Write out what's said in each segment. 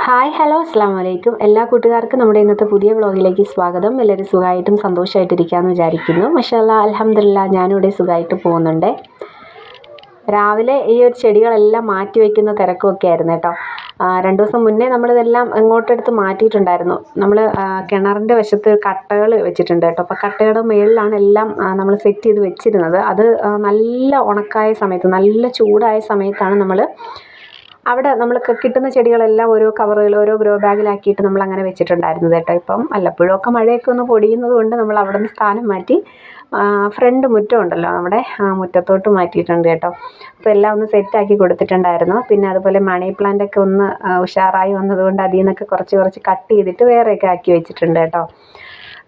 Hi hello അസ്സാം വലൈക്കും എല്ലാ കൂട്ടുകാർക്കും നമ്മുടെ ഇന്നത്തെ പുതിയ വ്ളോഗിലേക്ക് സ്വാഗതം. എല്ലാവരും സുഖമായിട്ടും സന്തോഷമായിട്ടിരിക്കാമെന്ന് വിചാരിക്കുന്നു. മഷാല്ല അലഹമില്ല ഞാനിവിടെ സുഖമായിട്ട് പോകുന്നുണ്ട്. രാവിലെ ഈ ഒരു ചെടികളെല്ലാം മാറ്റി വയ്ക്കുന്ന തിരക്കുമൊക്കെ ആയിരുന്നു കേട്ടോ. രണ്ട് ദിവസം മുന്നേ നമ്മളിതെല്ലാം ഇങ്ങോട്ടെടുത്ത് മാറ്റിയിട്ടുണ്ടായിരുന്നു. നമ്മൾ കിണറിന്റെ വശത്ത് കട്ടകൾ വെച്ചിട്ടുണ്ട് കേട്ടോ. അപ്പോൾ കട്ടയുടെ മുകളിലാണ് എല്ലാം നമ്മൾ സെറ്റ് ചെയ്ത് വെച്ചിരുന്നത്. അത് നല്ല ഉണക്കായ സമയത്ത് നല്ല ചൂടായ സമയത്താണ് നമ്മൾ അവിടെ നമ്മൾ കിട്ടുന്ന ചെടികളെല്ലാം ഓരോ കവറുകൾ ഓരോ ഗ്രോ ബാഗിലാക്കിയിട്ട് നമ്മൾ അങ്ങനെ വെച്ചിട്ടുണ്ടായിരുന്നത് കേട്ടോ. ഇപ്പം വല്ലപ്പോഴൊക്കെ മഴയൊക്കെ ഒന്ന് പൊടിയുന്നത് കൊണ്ട് നമ്മൾ അവിടെ നിന്ന് സ്ഥാനം മാറ്റി ഫ്രണ്ട് മുറ്റം ഉണ്ടല്ലോ നമ്മുടെ മുറ്റത്തോട്ട് മാറ്റിയിട്ടുണ്ട് കേട്ടോ. അപ്പോൾ എല്ലാം ഒന്ന് സെറ്റാക്കി കൊടുത്തിട്ടുണ്ടായിരുന്നു. പിന്നെ അതുപോലെ മണി പ്ലാന്റ് ഒക്കെ ഒന്ന് ഉഷാറായി വന്നതുകൊണ്ട് അതിൽ നിന്നൊക്കെ കുറച്ച് കുറച്ച് കട്ട് ചെയ്തിട്ട് വേറെയൊക്കെ ആക്കി വെച്ചിട്ടുണ്ട് കേട്ടോ.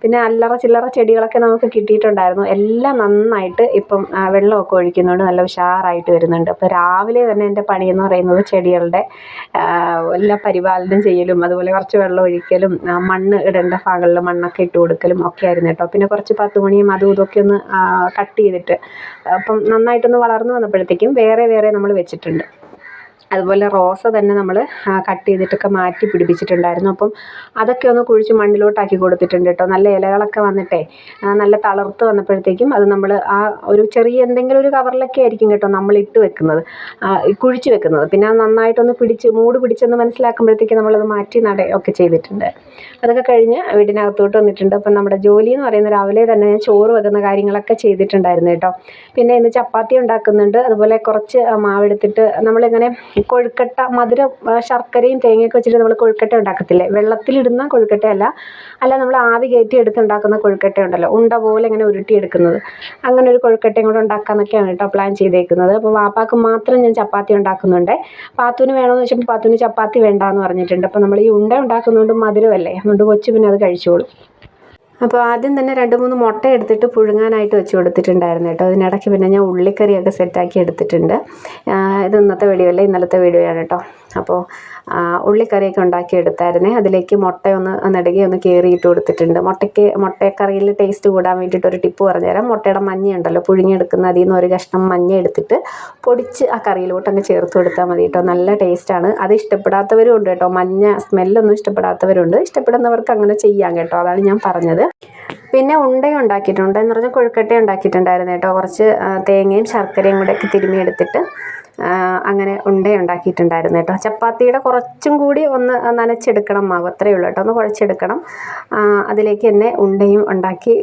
പിന്നെ അല്ലറ ചില്ലറ ചെടികളൊക്കെ നമുക്ക് കിട്ടിയിട്ടുണ്ടായിരുന്നു. എല്ലാം നന്നായിട്ട് ഇപ്പം വെള്ളമൊക്കെ ഒഴിക്കുന്നുണ്ട് നല്ല ഉഷാറായിട്ട് വരുന്നുണ്ട്. അപ്പോൾ രാവിലെ തന്നെ എന്റെ പണിയെന്ന് പറയുന്നത് ചെടികളുടെ എല്ലാ പരിപാലനം ചെയ്യലും അതുപോലെ കുറച്ച് വെള്ളം ഒഴിക്കലും മണ്ണ് ഇടേണ്ട ഭാഗങ്ങളിൽ മണ്ണൊക്കെ ഇട്ട് കൊടുക്കലും ഒക്കെ ആയിരുന്നു കേട്ടോ. പിന്നെ കുറച്ച് പത്ത് മണിയും അതും ഇതൊക്കെ ഒന്ന് കട്ട് ചെയ്തിട്ട് അപ്പം നന്നായിട്ടൊന്ന് വളർന്നു വന്നപ്പോഴത്തേക്കും വേറെ വേറെ നമ്മൾ വെച്ചിട്ടുണ്ട്. അതുപോലെ റോസ തന്നെ നമ്മൾ കട്ട് ചെയ്തിട്ടൊക്കെ മാറ്റി പിടിപ്പിച്ചിട്ടുണ്ടായിരുന്നു. അപ്പം അതൊക്കെ ഒന്ന് കുഴിച്ച് മണ്ണിലോട്ടാക്കി കൊടുത്തിട്ടുണ്ട് കേട്ടോ. നല്ല ഇലകളൊക്കെ വന്നിട്ടേ നല്ല തളർത്ത് വന്നപ്പോഴത്തേക്കും അത് നമ്മൾ ആ ഒരു ചെറിയ എന്തെങ്കിലും ഒരു കവറിലൊക്കെ ആയിരിക്കും കേട്ടോ നമ്മൾ ഇട്ട് വെക്കുന്നത്. കുഴിച്ച് വെക്കുന്നത്. പിന്നെ നന്നായിട്ടൊന്ന് പിടിച്ച് മൂട് പിടിച്ചെന്ന് മനസ്സിലാക്കുമ്പോഴത്തേക്കും നമ്മളത് മാറ്റി നട ഒക്കെ ചെയ്തിട്ടുണ്ട്. അതൊക്കെ കഴിഞ്ഞ് വീടിനകത്തോട്ട് വന്നിട്ടുണ്ട്. അപ്പം നമ്മുടെ ജോലി എന്ന് പറയുന്ന രാവിലെ തന്നെ ഞാൻ ചോറ് വെക്കുന്ന കാര്യങ്ങളൊക്കെ ചെയ്തിട്ടുണ്ടായിരുന്നു കേട്ടോ. പിന്നെ ഇന്ന് ചപ്പാത്തി ഉണ്ടാക്കുന്നുണ്ട്. അതുപോലെ കുറച്ച് മാവെടുത്തിട്ട് നമ്മളിങ്ങനെ കൊഴുക്കട്ട മധുരം ശർക്കരയും തേങ്ങയൊക്കെ വെച്ചിട്ട് നമ്മൾ കൊഴുക്കട്ട ഉണ്ടാക്കത്തില്ലേ? വെള്ളത്തിലിടുന്ന കൊഴുക്കട്ടയല്ല. അല്ല നമ്മൾ ആവി കയറ്റി എടുത്തുണ്ടാക്കുന്ന കൊഴുക്കട്ട ഉണ്ടല്ലോ ഉണ്ട പോലെ ഇങ്ങനെ ഉരുട്ടിയെടുക്കുന്നത്. അങ്ങനെ ഒരു കൊഴുക്കട്ടയും കൂടെ ഉണ്ടാക്കാമെന്നൊക്കെയാണ് കേട്ടോ പ്ലാൻ ചെയ്തേക്കുന്നത്. അപ്പോൾ വാപ്പാക്ക് മാത്രം ഞാൻ ചപ്പാത്തി ഉണ്ടാക്കുന്നുണ്ട്. പാത്തുവിന് വേണമെന്ന് വെച്ചപ്പോൾ പാത്തുവിന് ചപ്പാത്തി വേണ്ടാന്ന് പറഞ്ഞിട്ടുണ്ട്. അപ്പോൾ നമ്മൾ ഈ ഉണ്ട ഉണ്ടാക്കുന്നതുകൊണ്ട് മധുരമല്ലേ? അതുകൊണ്ട് കൊച്ചു പിന്നെ അത് കഴിച്ചോളും. അപ്പോൾ ആദ്യം തന്നെ രണ്ട് മൂന്ന് മുട്ട എടുത്തിട്ട് പുഴുങ്ങാനായിട്ട് വെച്ച് കൊടുത്തിട്ടുണ്ടായിരുന്നു കേട്ടോ. അതിനിടയ്ക്ക് പിന്നെ ഞാൻ ഉള്ളിക്കറിയൊക്കെ സെറ്റാക്കി എടുത്തിട്ടുണ്ട്. ഇത് ഇന്നത്തെ വീഡിയോ അല്ല ഇന്നലത്തെ വീഡിയോ ആണ് കേട്ടോ. അപ്പോൾ ഉള്ളിക്കറിയൊക്കെ ഉണ്ടാക്കി എടുത്തായിരുന്നേ അതിലേക്ക് മുട്ട ഒന്ന് നെടുകെ ഒന്ന് കയറിയിട്ട് കൊടുത്തിട്ടുണ്ട്. മുട്ടയ്ക്ക് മുട്ടക്കറിയിൽ ടേസ്റ്റ് കൂടാൻ വേണ്ടിയിട്ട് ഒരു ടിപ്പ് പറഞ്ഞുതരാം. മുട്ടയുടെ മഞ്ഞ ഉണ്ടല്ലോ പുഴുങ്ങിയെടുക്കുന്ന അതിൽ നിന്ന് ഒരു കഷ്ണം മഞ്ഞ എടുത്തിട്ട് പൊടിച്ച് ആ കറിയിലോട്ട് അങ്ങ് ചേർത്ത് കൊടുത്താൽ മതി കേട്ടോ. നല്ല ടേസ്റ്റാണ് അത് ഇഷ്ടപ്പെടാത്തവരും ഉണ്ട് കേട്ടോ. മഞ്ഞ സ്മെല്ലൊന്നും ഇഷ്ടപ്പെടാത്തവരുണ്ട്. ഇഷ്ടപ്പെടുന്നവർക്ക് അങ്ങനെ ചെയ്യാം കേട്ടോ. അതാണ് ഞാൻ പറഞ്ഞത്. പിന്നെ ഉണ്ട ഉണ്ടാക്കിയിട്ടുണ്ട്. എന്ന് പറഞ്ഞാൽ കൊഴുക്കട്ട ഉണ്ടാക്കിയിട്ടുണ്ടായിരുന്നു കേട്ടോ. കുറച്ച് തേങ്ങയും ശർക്കരയും കൂടെ ഒക്കെ തിരുമിയെടുത്തിട്ട് അങ്ങനെ ഉണ്ടേ ഉണ്ടാക്കിയിട്ടുണ്ടായിരുന്നു കേട്ടോ. ചപ്പാത്തിയുടെ കുറച്ചും കൂടി ഒന്ന് നനച്ചെടുക്കണം മാവ് അത്രയേ ഉള്ളൂ കേട്ടോ. ഒന്ന് കുഴച്ചെടുക്കണം. അതിലേക്ക് തന്നെ ഉണ്ടയും ഉണ്ടാക്കി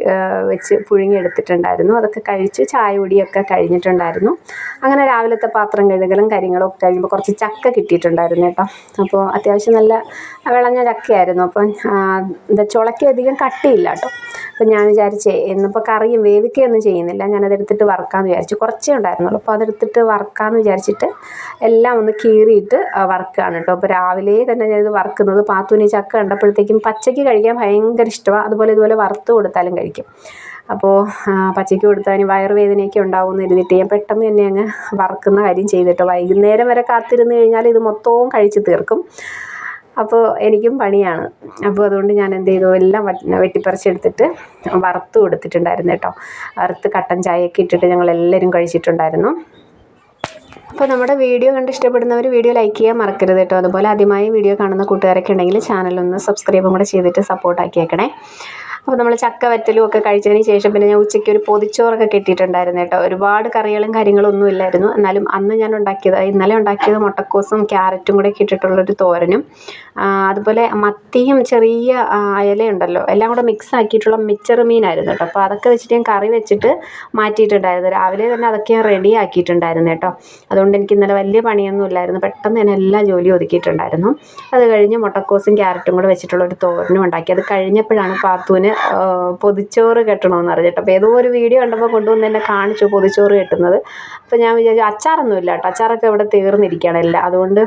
വെച്ച് പുഴുങ്ങിയെടുത്തിട്ടുണ്ടായിരുന്നു. അതൊക്കെ കഴിച്ച് ചായ കുടിയൊക്കെ കഴിഞ്ഞിട്ടുണ്ടായിരുന്നു. അങ്ങനെ രാവിലത്തെ പാത്രം കഴുകലും കാര്യങ്ങളും ഒക്കെ കഴിയുമ്പോൾ കുറച്ച് ചക്ക കിട്ടിയിട്ടുണ്ടായിരുന്നു കേട്ടോ. അപ്പോൾ അത്യാവശ്യം നല്ല വിളഞ്ഞ ചക്കയായിരുന്നു. അപ്പം എന്താ ചുളയ്ക്ക് അധികം കട്ടിയില്ല കേട്ടോ. അപ്പം ഞാൻ വിചാരിച്ചേ ഇന്നിപ്പോൾ കറിയും വേവിക്കുകയൊന്നും ചെയ്യുന്നില്ല. ഞാനതെടുത്തിട്ട് വറുക്കാമെന്ന് വിചാരിച്ചു. കുറച്ചേ ഉണ്ടായിരുന്നുള്ളൂ. അപ്പോൾ അതെടുത്തിട്ട് വറുക്കാമെന്ന് വിചാരിച്ചിട്ട് എല്ലാം ഒന്ന് കീറിയിട്ട് വറുക്കുകയാണ് കേട്ടോ. അപ്പോൾ രാവിലെ തന്നെ ഞാനിത് വറുക്കുന്നത് പാത്തുനി ചക്ക കണ്ടപ്പോഴത്തേക്കും പച്ചയ്ക്ക് കഴിക്കാൻ ഭയങ്കര ഇഷ്ടമാണ് അതുപോലെ ഇതുപോലെ വറുത്ത് കൊടുത്താലും കഴിക്കും. അപ്പോൾ പച്ചയ്ക്ക് കൊടുത്താൽ വയറുവേദനയൊക്കെ ഉണ്ടാവുമെന്ന് എഴുതിയിട്ട് ഞാൻ പെട്ടെന്ന് തന്നെ അങ്ങ് വറുക്കുന്ന കാര്യം ചെയ്തിട്ട് വൈകുന്നേരം വരെ കാത്തിരുന്ന് കഴിഞ്ഞാൽ ഇത് മൊത്തവും കഴിച്ച് തീർക്കും. അപ്പോൾ എനിക്കും പണിയാണ്. അപ്പോൾ അതുകൊണ്ട് ഞാൻ എന്ത് ചെയ്തു? എല്ലാം വെട്ടിപ്പറിച്ചെടുത്തിട്ട് വറുത്ത് കൊടുത്തിട്ടുണ്ടായിരുന്നു കേട്ടോ. വറുത്ത് കട്ടൻ ചായയൊക്കെ ഇട്ടിട്ട് ഞങ്ങൾ എല്ലാവരും കഴിച്ചിട്ടുണ്ടായിരുന്നു. അപ്പോൾ നമ്മുടെ വീഡിയോ കണ്ട് ഇഷ്ടപ്പെടുന്നവർ വീഡിയോ ലൈക്ക് ചെയ്യാൻ മറക്കരുത് കേട്ടോ. അതുപോലെ ആദ്യമായി വീഡിയോ കാണുന്ന കൂട്ടുകാരൊക്കെ ഉണ്ടെങ്കിൽ ചാനലൊന്ന് സബ്സ്ക്രൈബും കൂടെ ചെയ്തിട്ട് സപ്പോർട്ട് ആക്കിയേക്കണേ. അപ്പോൾ നമ്മൾ ചക്ക വറ്റലും ഒക്കെ കഴിച്ചതിന് ശേഷം പിന്നെ ഞാൻ ഉച്ചയ്ക്ക് ഒരു പൊതിച്ചോറൊക്കെ കെട്ടിയിട്ടുണ്ടായിരുന്നു കേട്ടോ. ഒരുപാട് കറികളും കാര്യങ്ങളും ഒന്നും ഇല്ലായിരുന്നു. എന്നാലും അന്ന് ഞാൻ ഉണ്ടാക്കിയത് ഇന്നലെ ഉണ്ടാക്കിയത് മുട്ടക്കോസും ക്യാരറ്റും കൂടെ ഇട്ടിട്ടുള്ളൊരു തോരനും. അതുപോലെ മത്തിയും ചെറിയ അയലയുണ്ടല്ലോ എല്ലാം കൂടെ മിക്സ് ആക്കിയിട്ടുള്ള മിച്ചർ മീനായിരുന്നു കേട്ടോ. അപ്പോൾ അതൊക്കെ വെച്ചിട്ട് ഞാൻ കറി വെച്ചിട്ട് മാറ്റിയിട്ടുണ്ടായിരുന്നു. രാവിലെ തന്നെ അതൊക്കെ ഞാൻ റെഡി ആക്കിയിട്ടുണ്ടായിരുന്നു കേട്ടോ. അതുകൊണ്ട് എനിക്ക് ഇന്നലെ വലിയ പണിയൊന്നും ഇല്ലായിരുന്നു. പെട്ടെന്ന് ഞാൻ എല്ലാ ജോലിയും ഒതുക്കിയിട്ടുണ്ടായിരുന്നു. അത് കഴിഞ്ഞ് മുട്ടക്കോസും ക്യാരറ്റും കൂടെ വെച്ചിട്ടുള്ള ഒരു തോരനും ഉണ്ടാക്കി. അത് കഴിഞ്ഞപ്പോഴാണ് പാത്തുവിന് പൊതിച്ചോറ് കെട്ടണമെന്ന് അറിഞ്ഞിട്ട്. അപ്പോൾ ഏതോ ഒരു വീഡിയോ കണ്ടപ്പോൾ കൊണ്ടുവന്ന് എന്നെ കാണിച്ചു പൊതിച്ചോറ് കെട്ടുന്നത്. അപ്പോൾ ഞാൻ വിചാരിച്ചു അച്ചാറൊന്നും ഇല്ല കേട്ടോ. അച്ചാറൊക്കെ ഇവിടെ തീർന്നിരിക്കുകയാണ് എല്ലാം. അതുകൊണ്ട്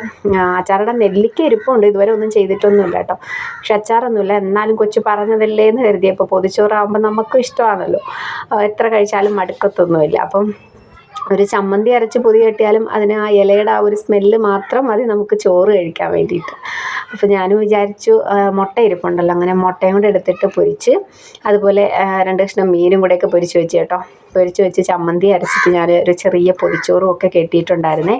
അച്ചാറുടെ നെല്ലിക്ക ഇരിപ്പുണ്ട്. ഇതുവരെ ഒന്നും ചെയ്തിട്ടൊന്നുമില്ല കേട്ടോ. പക്ഷെ അച്ചാറൊന്നുമില്ല. എന്നാലും കൊച്ചു പറഞ്ഞതല്ലേ എന്ന് കരുതിയപ്പോൾ പൊതിച്ചോറാകുമ്പോൾ നമുക്കും ഇഷ്ടമാണല്ലോ. എത്ര കഴിച്ചാലും മടുക്കത്തൊന്നുമില്ല. അപ്പം ഒരു ചമ്മന്തി അരച്ച് പൊതി കെട്ടിയാലും അതിന് ആ ഇലയുടെ ആ ഒരു സ്മെല്ല് മാത്രം മതി നമുക്ക് ചോറ് കഴിക്കാൻ വേണ്ടിയിട്ട്. അപ്പോൾ ഞാനും വിചാരിച്ചു മുട്ട ഇരിപ്പുണ്ടല്ലോ. അങ്ങനെ മുട്ടയും കൂടെ എടുത്തിട്ട് പൊരിച്ച് അതുപോലെ രണ്ട് കഷ്ണം മീനും കൂടെയൊക്കെ പൊരിച്ച് വെച്ച് കേട്ടോ. പൊരിച്ച് വെച്ച് ചമ്മന്തി അരച്ചിട്ട് ഞാൻ ഒരു ചെറിയ പൊതിച്ചോറും ഒക്കെ കെട്ടിയിട്ടുണ്ടായിരുന്നേ.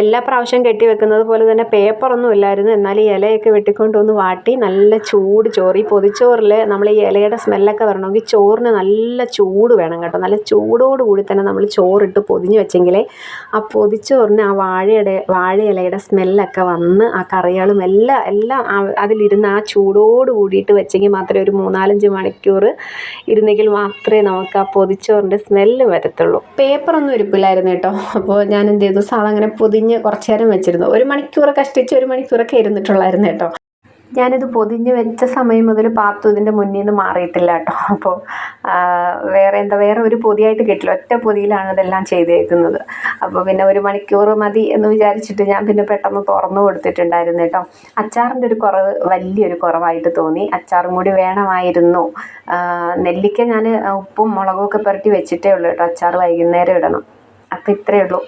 എല്ലാ പ്രാവശ്യം കെട്ടി വെക്കുന്നത് പോലെ തന്നെ പേപ്പറൊന്നും ഇല്ലായിരുന്നു. എന്നാൽ ഈ ഇലയൊക്കെ വെട്ടിക്കൊണ്ട് വന്ന് വാട്ടി നല്ല ചൂട് ചോറ് ഈ പൊതിച്ചോറിൽ നമ്മൾ ഈ ഇലയുടെ സ്മെല്ലൊക്കെ വരണമെങ്കിൽ ചോറിന് നല്ല ചൂട് വേണം കേട്ടോ. നല്ല ചൂടോടുകൂടി തന്നെ നമ്മൾ ചോറിട്ട് പൊതിഞ്ഞ് വെച്ചെങ്കിലേ ആ പൊതിച്ചോറിന് ആ വാഴയുടെ വാഴ ഇലയുടെ സ്മെല്ലൊക്കെ വന്ന് ആ കറികളും എല്ലാം എല്ലാം അതിലിരുന്ന് ആ ചൂടോട് കൂടിയിട്ട് വെച്ചെങ്കിൽ മാത്രമേ ഒരു മൂന്നാലഞ്ച് മണിക്കൂർ ഇരുന്നെങ്കിൽ മാത്രമേ നമുക്ക് ആ പൊതിച്ചോറിന്റെ സ്മെല്ല് വരത്തുള്ളൂ. പേപ്പറൊന്നും ഇരിപ്പില്ലായിരുന്നു കേട്ടോ. അപ്പോൾ ഞാൻ എന്ത് ചെയ്തു? സാധാ അങ്ങനെ പൊതിഞ്ഞ് കുറച്ച് നേരം വെച്ചിരുന്നു. ഒരു മണിക്കൂർ കഷ്ടിച്ച് ഒരു മണിക്കൂറൊക്കെ ഇരുന്നിട്ടുള്ളായിരുന്നു കേട്ടോ. ഞാനിത് പൊതിഞ്ഞ് വെച്ച സമയം മുതൽ പാത്തു ഇതിന്റെ മുന്നിൽ നിന്ന് മാറിയിട്ടില്ല കേട്ടോ. അപ്പോൾ വേറെ എന്താ വേറെ ഒരു പൊതിയായിട്ട് കിട്ടില്ല. ഒറ്റ പൊതിയിലാണ് ഇതെല്ലാം ചെയ്തേക്കുന്നത്. അപ്പോൾ പിന്നെ ഒരു മണിക്കൂർ മതി എന്ന് വിചാരിച്ചിട്ട് ഞാൻ പിന്നെ പെട്ടെന്ന് തുറന്നു കൊടുത്തിട്ടുണ്ടായിരുന്നു കേട്ടോ. അച്ചാറിന്റെ ഒരു കുറവ് വലിയൊരു കുറവായിട്ട് തോന്നി. അച്ചാറും കൂടി വേണമായിരുന്നു. നെല്ലിക്ക ഞാൻ ഉപ്പും മുളകും ഒക്കെ പുരട്ടി വെച്ചിട്ടേ ഉള്ളൂ കേട്ടോ. അച്ചാർ വൈകുന്നേരം ഇടണം. അപ്പോൾ ഇത്രയേ ഉള്ളൂ.